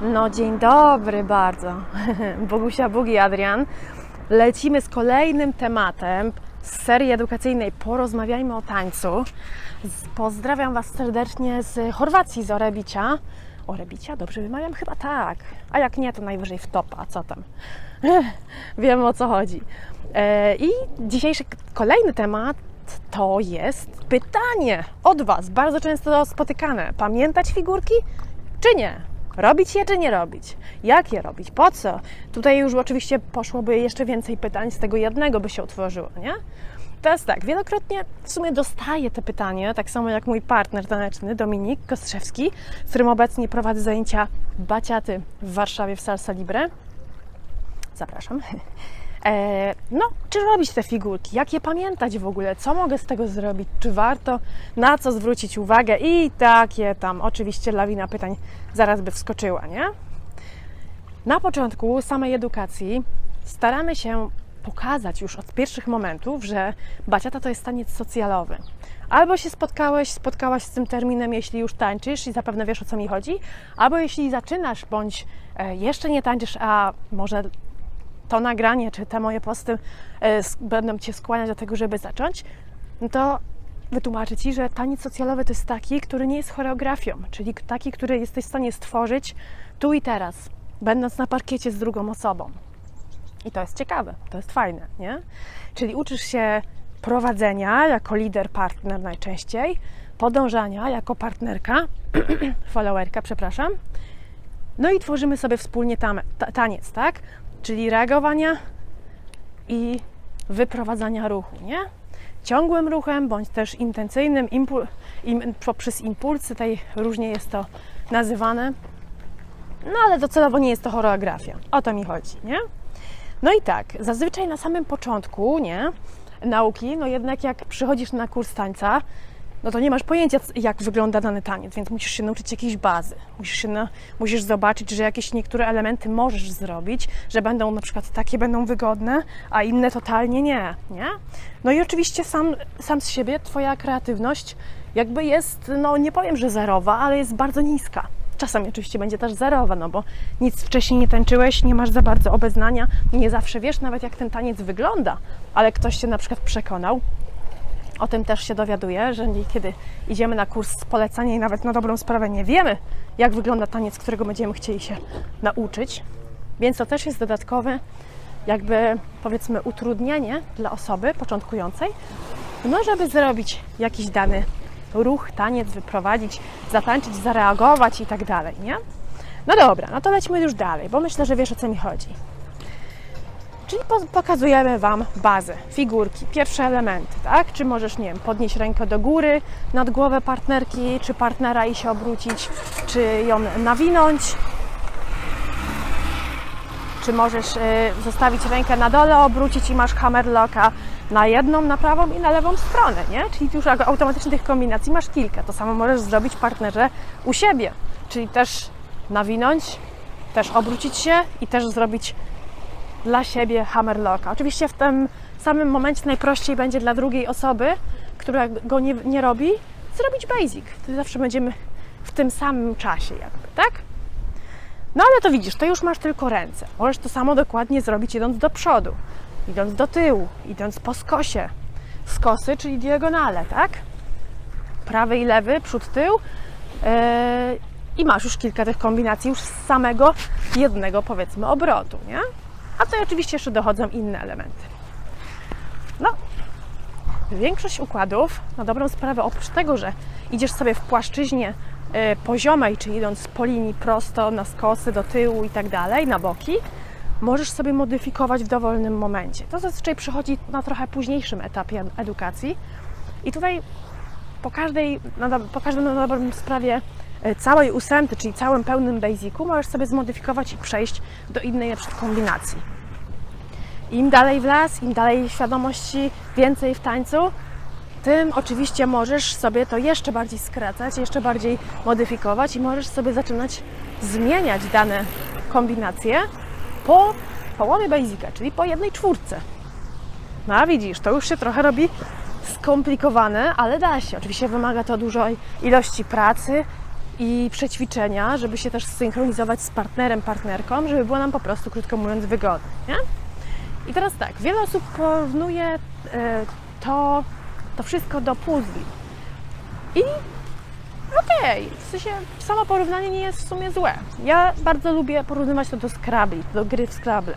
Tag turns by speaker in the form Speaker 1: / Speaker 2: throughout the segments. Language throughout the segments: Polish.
Speaker 1: No dzień dobry bardzo. Bogusia Bugi Adrian. Lecimy z kolejnym tematem z serii edukacyjnej Porozmawiajmy o tańcu. Pozdrawiam Was serdecznie z Chorwacji, z Orebicia. Orebicia? Dobrze wymawiam? Chyba tak. A jak nie, to najwyżej w topa. Co tam? Wiem o co chodzi. E, I dzisiejszy kolejny temat to jest pytanie od Was. Bardzo często spotykane. Pamiętać figurki czy nie? Robić je czy nie robić? Jak je robić? Po co? Tutaj już oczywiście poszłoby jeszcze więcej pytań, z tego jednego by się utworzyło, nie? Teraz tak, wielokrotnie w sumie dostaję te pytania, tak samo jak mój partner taneczny Dominik Kostrzewski, z którym obecnie prowadzę zajęcia baciaty w Warszawie w Salsa Libre. Zapraszam. E, no, czy robić te figurki? Jak je pamiętać w ogóle? Co mogę z tego zrobić? Czy warto? Na co zwrócić uwagę? I takie tam, oczywiście lawina pytań zaraz by wskoczyła, nie? Na początku samej edukacji staramy się pokazać już od pierwszych momentów, że baciata to jest taniec socjalowy. Albo się spotkałeś, spotkałaś z tym terminem, jeśli już tańczysz i zapewne wiesz o co mi chodzi, albo jeśli zaczynasz bądź e, jeszcze nie tańczysz, a może to nagranie czy te moje posty e, będą Cię skłaniać do tego, żeby zacząć, no to wytłumaczę Ci, że taniec socjalowy to jest taki, który nie jest choreografią, czyli taki, który jesteś w stanie stworzyć tu i teraz, będąc na parkiecie z drugą osobą. I to jest ciekawe, to jest fajne, nie? Czyli uczysz się prowadzenia jako lider, partner najczęściej, podążania jako partnerka, followerka, przepraszam, no i tworzymy sobie wspólnie tam, ta, taniec, tak? Czyli reagowania i wyprowadzania ruchu, nie? Ciągłym ruchem, bądź też intencyjnym, impul- im, poprzez impulsy, tutaj różnie jest to nazywane. No ale docelowo nie jest to choreografia. O to mi chodzi, nie? No i tak, zazwyczaj na samym początku, nie? Nauki, no jednak jak przychodzisz na kurs tańca, no to nie masz pojęcia, jak wygląda dany taniec, więc musisz się nauczyć jakiejś bazy. Musisz, się na, musisz zobaczyć, że jakieś niektóre elementy możesz zrobić, że będą na przykład takie będą wygodne, a inne totalnie nie, nie? No i oczywiście sam, sam z siebie Twoja kreatywność jakby jest, no nie powiem, że zerowa, ale jest bardzo niska. Czasami oczywiście będzie też zerowa, no bo nic wcześniej nie tańczyłeś, nie masz za bardzo obeznania, nie zawsze wiesz nawet jak ten taniec wygląda, ale ktoś Cię na przykład przekonał, o tym też się dowiaduję, że kiedy idziemy na kurs polecania i nawet na dobrą sprawę nie wiemy, jak wygląda taniec, którego będziemy chcieli się nauczyć. Więc to też jest dodatkowe, jakby powiedzmy, utrudnienie dla osoby początkującej, no żeby zrobić jakiś dany ruch, taniec, wyprowadzić, zatańczyć, zareagować i tak dalej, nie? No dobra, no to lećmy już dalej, bo myślę, że wiesz o co mi chodzi. Czyli po- pokazujemy Wam bazę, figurki, pierwsze elementy, tak? Czy możesz, nie wiem, podnieść rękę do góry nad głowę partnerki, czy partnera i się obrócić, czy ją nawinąć, czy możesz y, zostawić rękę na dole, obrócić i masz hammerlocka na jedną, na prawą i na lewą stronę, nie? Czyli już au- automatycznie tych kombinacji masz kilka. To samo możesz zrobić partnerze u siebie, czyli też nawinąć, też obrócić się i też zrobić dla siebie hammerlocka. Oczywiście w tym samym momencie najprościej będzie dla drugiej osoby, która go nie, nie robi, zrobić basic. Zawsze będziemy w tym samym czasie jakby, tak? No ale to widzisz, to już masz tylko ręce. Możesz to samo dokładnie zrobić idąc do przodu, idąc do tyłu, idąc po skosie. Skosy, czyli diagonale, tak? Prawy i lewy, przód, tył. Yy, I masz już kilka tych kombinacji już z samego jednego, powiedzmy, obrotu, nie? A tutaj oczywiście jeszcze dochodzą inne elementy. No, większość układów, na dobrą sprawę, oprócz tego, że idziesz sobie w płaszczyźnie y, poziomej, czyli idąc po linii prosto, na skosy, do tyłu i tak dalej, na boki, możesz sobie modyfikować w dowolnym momencie. To zazwyczaj przychodzi na trochę późniejszym etapie edukacji. I tutaj po każdej, po każdym na dobrą sprawie e, całej ósemty, czyli całym pełnym basicu, możesz sobie zmodyfikować i przejść do innej na przykład kombinacji. Im dalej w las, im dalej świadomości, więcej w tańcu, tym oczywiście możesz sobie to jeszcze bardziej skracać, jeszcze bardziej modyfikować i możesz sobie zaczynać zmieniać dane kombinacje po połowie basica, czyli po jednej czwórce. No a widzisz, to już się trochę robi skomplikowane, ale da się. Oczywiście wymaga to dużej ilości pracy i przećwiczenia, żeby się też zsynchronizować z partnerem, partnerką, żeby było nam po prostu, krótko mówiąc, wygodnie. Nie? I teraz tak, wiele osób porównuje e, to, to wszystko do puzli. I okej, w sensie samo porównanie nie jest w sumie złe. Ja bardzo lubię porównywać to do Scrabble, do gry w Scrabble.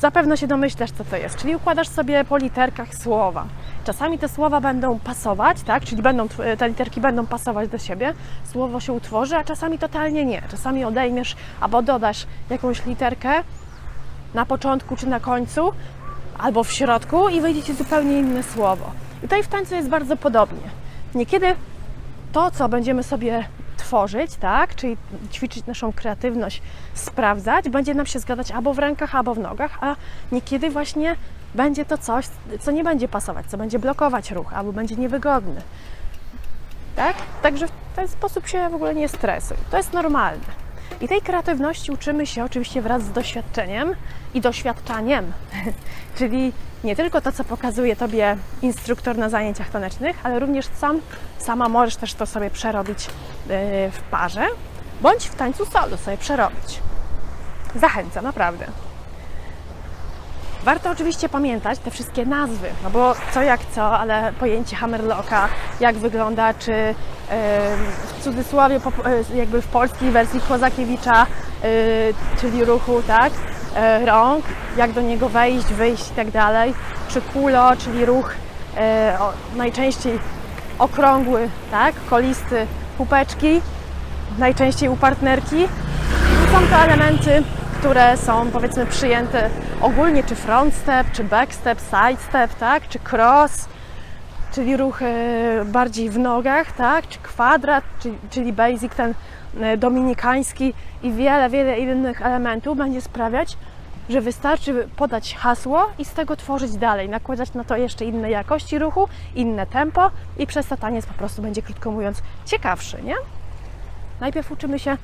Speaker 1: Zapewne się domyślasz, co to jest, czyli układasz sobie po literkach słowa. Czasami te słowa będą pasować, tak? Czyli będą, te literki będą pasować do siebie, słowo się utworzy, a czasami totalnie nie. Czasami odejmiesz albo dodasz jakąś literkę na początku czy na końcu, albo w środku i wyjdzie Ci zupełnie inne słowo. I tutaj w tańcu jest bardzo podobnie. Niekiedy to, co będziemy sobie tworzyć, tak, czyli ćwiczyć naszą kreatywność, sprawdzać, będzie nam się zgadzać albo w rękach, albo w nogach, a niekiedy właśnie będzie to coś, co nie będzie pasować, co będzie blokować ruch, albo będzie niewygodny. Tak? Także w ten sposób się w ogóle nie stresuj. To jest normalne. I tej kreatywności uczymy się oczywiście wraz z doświadczeniem i doświadczaniem. Czyli nie tylko to, co pokazuje Tobie instruktor na zajęciach tanecznych, ale również sam, sama możesz też to sobie przerobić yy, w parze, bądź w tańcu solo sobie przerobić. Zachęcam, naprawdę. Warto oczywiście pamiętać te wszystkie nazwy, no bo co jak co, ale pojęcie hammerlocka, jak wygląda, czy w cudzysłowie yy, jakby w polskiej wersji Kozakiewicza, yy, czyli ruchu, tak, yy, rąk, jak do niego wejść, wyjść i tak dalej, czy kulo, czyli ruch najczęściej okrągły, tak, kolisty, pupeczki, najczęściej u partnerki. Są to elementy, które są powiedzmy przyjęte ogólnie, czy front step, czy back step, side step, tak, czy cross, czyli ruch e, bardziej w nogach, tak, czy kwadrat, czyli, czyli basic ten e, dominikański i wiele, wiele innych elementów będzie sprawiać, że wystarczy podać hasło i z tego tworzyć dalej, nakładać na to jeszcze inne jakości ruchu, inne tempo i przez to taniec po prostu będzie, krótko mówiąc, ciekawszy, nie? Najpierw uczymy się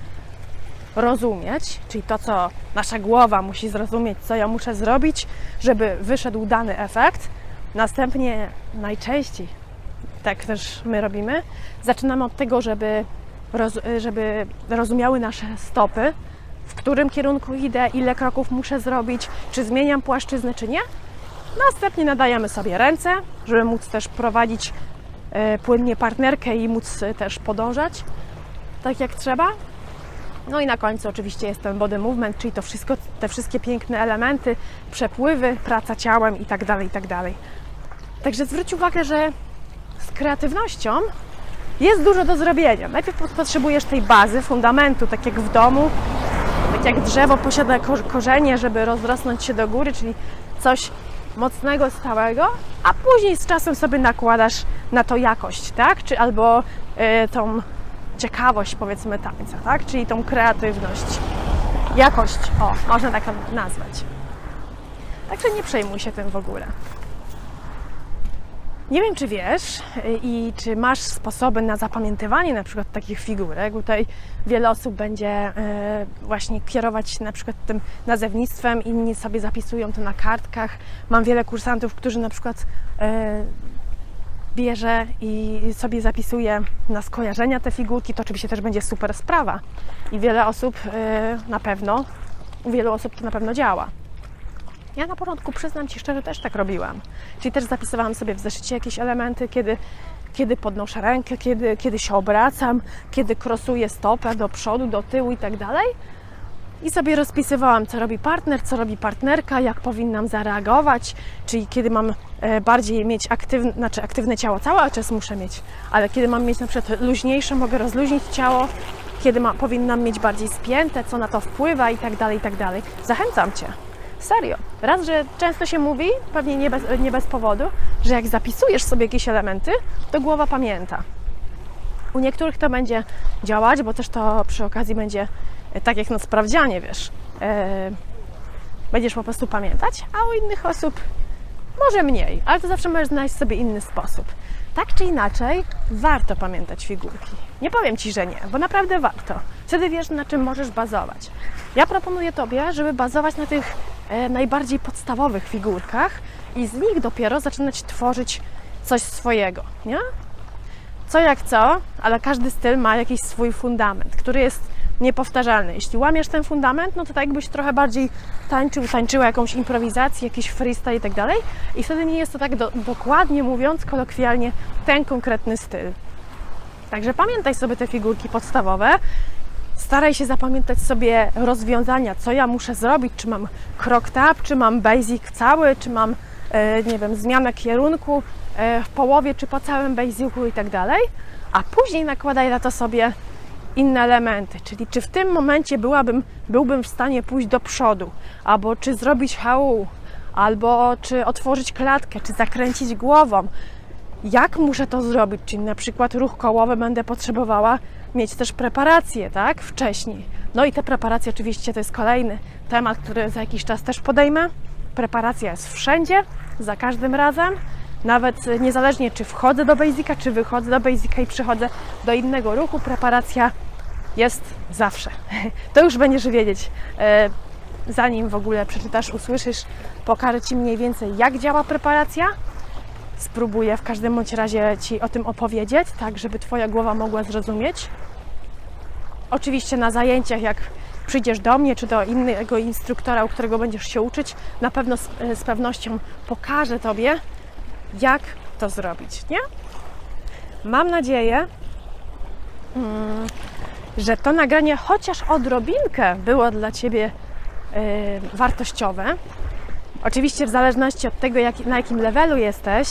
Speaker 1: rozumieć, czyli to, co nasza głowa musi zrozumieć, co ja muszę zrobić, żeby wyszedł dany efekt. Następnie najczęściej, tak też my robimy, zaczynamy od tego, żeby, roz, żeby rozumiały nasze stopy, w którym kierunku idę, ile kroków muszę zrobić, czy zmieniam płaszczyznę, czy nie. Następnie nadajemy sobie ręce, żeby móc też prowadzić e, płynnie partnerkę i móc e, też podążać tak jak trzeba. No i na końcu oczywiście jest ten body movement, czyli to wszystko, te wszystkie piękne elementy, przepływy, praca ciałem i tak dalej, i tak dalej. Także zwróć uwagę, że z kreatywnością jest dużo do zrobienia. Najpierw potrzebujesz tej bazy, fundamentu, tak jak w domu, tak jak drzewo posiada ko- korzenie, żeby rozrosnąć się do góry, czyli coś mocnego, stałego, a później z czasem sobie nakładasz na to jakość, tak? Czy albo y, tą ciekawość, powiedzmy, tańca, tak? Czyli tą kreatywność, jakość, o, można tak nazwać. Także nie przejmuj się tym w ogóle. Nie wiem, czy wiesz y, i czy masz sposoby na zapamiętywanie na przykład takich figurek. Tutaj wiele osób będzie y, właśnie kierować się na przykład tym nazewnictwem, inni sobie zapisują to na kartkach. Mam wiele kursantów, którzy na przykład y, bierze i sobie zapisuje na skojarzenia te figurki, to oczywiście też będzie super sprawa. I wiele osób na pewno, u wielu osób to na pewno działa. Ja na początku, przyznam Ci szczerze, też tak robiłam. Czyli też zapisywałam sobie w zeszycie jakieś elementy, kiedy, kiedy podnoszę rękę, kiedy, kiedy się obracam, kiedy krosuję stopę do przodu, do tyłu i tak dalej. I sobie rozpisywałam, co robi partner, co robi partnerka, jak powinnam zareagować, czyli kiedy mam e, bardziej mieć aktywne, znaczy aktywne ciało, cały czas muszę mieć, ale kiedy mam mieć na przykład luźniejsze, mogę rozluźnić ciało, kiedy ma, powinnam mieć bardziej spięte, co na to wpływa i tak dalej, i tak dalej. Zachęcam Cię. Serio. Raz, że często się mówi, pewnie nie bez, nie bez powodu, że jak zapisujesz sobie jakieś elementy, to głowa pamięta. U niektórych to będzie działać, bo też to przy okazji będzie e, tak jak na sprawdzianie, wiesz. E, będziesz po prostu pamiętać, a u innych osób może mniej, ale to zawsze możesz znaleźć sobie inny sposób. Tak czy inaczej, warto pamiętać figurki. Nie powiem Ci, że nie, bo naprawdę warto. Wtedy wiesz, na czym możesz bazować. Ja proponuję Tobie, żeby bazować na tych najbardziej podstawowych figurkach i z nich dopiero zaczynać tworzyć coś swojego, nie? co jak co, ale każdy styl ma jakiś swój fundament, który jest niepowtarzalny. Jeśli łamiesz ten fundament, no to tak jakbyś trochę bardziej tańczył, tańczyła jakąś improwizację, jakiś freestyle i tak dalej. I wtedy nie jest to tak do, dokładnie mówiąc, kolokwialnie, ten konkretny styl. Także pamiętaj sobie te figurki podstawowe. Staraj się zapamiętać sobie rozwiązania, co ja muszę zrobić, czy mam krok tap, czy mam basic cały, czy mam, e, nie wiem, zmianę kierunku e, w połowie, czy po całym basicu i tak dalej. A później nakładaj na to sobie inne elementy, czyli czy w tym momencie byłabym, byłbym w stanie pójść do przodu, albo czy zrobić HU, albo czy otworzyć klatkę, czy zakręcić głową. Jak muszę to zrobić? Czyli na przykład ruch kołowy będę potrzebowała mieć też preparację, tak? Wcześniej. No i te preparacje oczywiście to jest kolejny temat, który za jakiś czas też podejmę. Preparacja jest wszędzie, za każdym razem. Nawet niezależnie czy wchodzę do basica, czy wychodzę do basica i przychodzę do innego ruchu, preparacja jest zawsze. To już będziesz wiedzieć. e, Zanim w ogóle przeczytasz, usłyszysz, pokażę Ci mniej więcej jak działa preparacja. Spróbuję w każdym bądź razie Ci o tym opowiedzieć, tak żeby Twoja głowa mogła zrozumieć. Oczywiście na zajęciach, jak przyjdziesz do mnie czy do innego instruktora, u którego będziesz się uczyć, na pewno z, z pewnością pokażę Tobie, jak to zrobić, nie? Mam nadzieję, mm, że to nagranie chociaż odrobinkę było dla Ciebie y, wartościowe. Oczywiście w zależności od tego, na jakim levelu jesteś,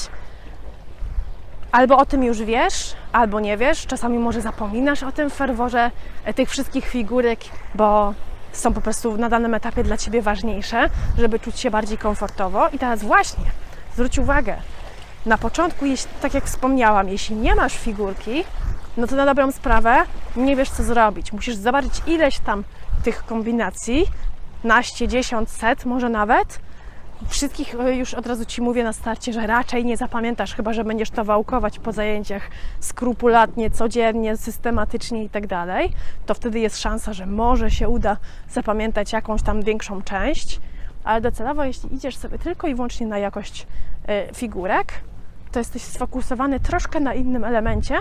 Speaker 1: albo o tym już wiesz, albo nie wiesz. Czasami może zapominasz o tym ferworze e, tych wszystkich figurek, bo są po prostu na danym etapie dla Ciebie ważniejsze, żeby czuć się bardziej komfortowo. I teraz właśnie, zwróć uwagę, na początku, tak jak wspomniałam, jeśli nie masz figurki, no to na dobrą sprawę nie wiesz, co zrobić. Musisz zobaczyć ileś tam tych kombinacji, naście, dziesiąt, set może nawet. Wszystkich e, już od razu Ci mówię na starcie, że raczej nie zapamiętasz, chyba że będziesz to wałkować po zajęciach skrupulatnie, codziennie, systematycznie i tak dalej. To wtedy jest szansa, że może się uda zapamiętać jakąś tam większą część, ale docelowo, jeśli idziesz sobie tylko i wyłącznie na jakość e, figurek, to jesteś sfokusowany troszkę na innym elemencie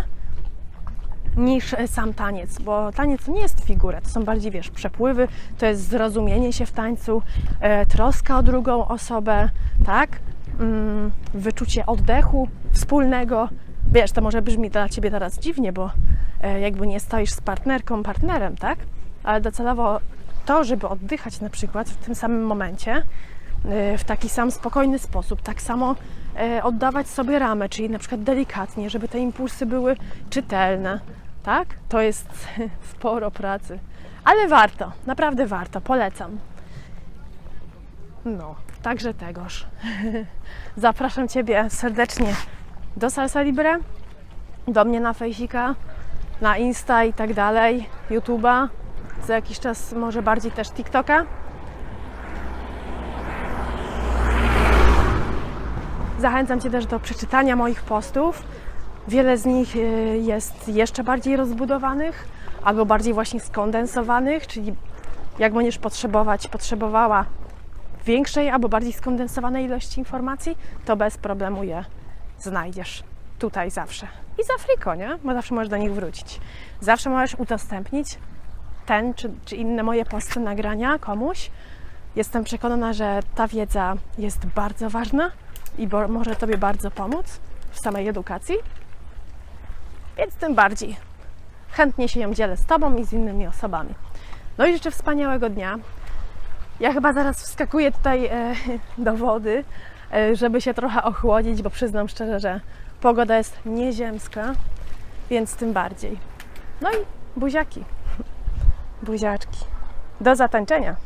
Speaker 1: niż e, sam taniec, bo taniec nie jest figura, to są bardziej, wiesz, przepływy, to jest zrozumienie się w tańcu, e, troska o drugą osobę, tak? Mm, wyczucie oddechu wspólnego. Wiesz, to może brzmi dla Ciebie teraz dziwnie, bo e, jakby nie stoisz z partnerką, partnerem, tak? Ale docelowo to, żeby oddychać na przykład w tym samym momencie, w taki sam spokojny sposób, tak samo oddawać sobie ramę, czyli na przykład delikatnie, żeby te impulsy były czytelne, tak? To jest sporo pracy, ale warto, naprawdę warto, polecam. No, także tegoż. Zapraszam Ciebie serdecznie do Salsa Libre, do mnie na Fejsika, na Insta i tak dalej, YouTube'a, za jakiś czas może bardziej też TikToka. Zachęcam Cię też do przeczytania moich postów. Wiele z nich y, jest jeszcze bardziej rozbudowanych albo bardziej właśnie skondensowanych, czyli jak będziesz potrzebować, potrzebowała większej albo bardziej skondensowanej ilości informacji, to bez problemu je znajdziesz tutaj zawsze. I za friko, nie? Bo zawsze możesz do nich wrócić. Zawsze możesz udostępnić ten czy, czy inne moje posty, nagrania komuś. Jestem przekonana, że ta wiedza jest bardzo ważna i bo, może Tobie bardzo pomóc w samej edukacji. Więc tym bardziej chętnie się ją dzielę z Tobą i z innymi osobami. No i życzę wspaniałego dnia. Ja chyba zaraz wskakuję tutaj e, do wody, e, żeby się trochę ochłodzić, bo przyznam szczerze, że pogoda jest nieziemska, więc tym bardziej. No i buziaki, buziaczki. Do zatańczenia.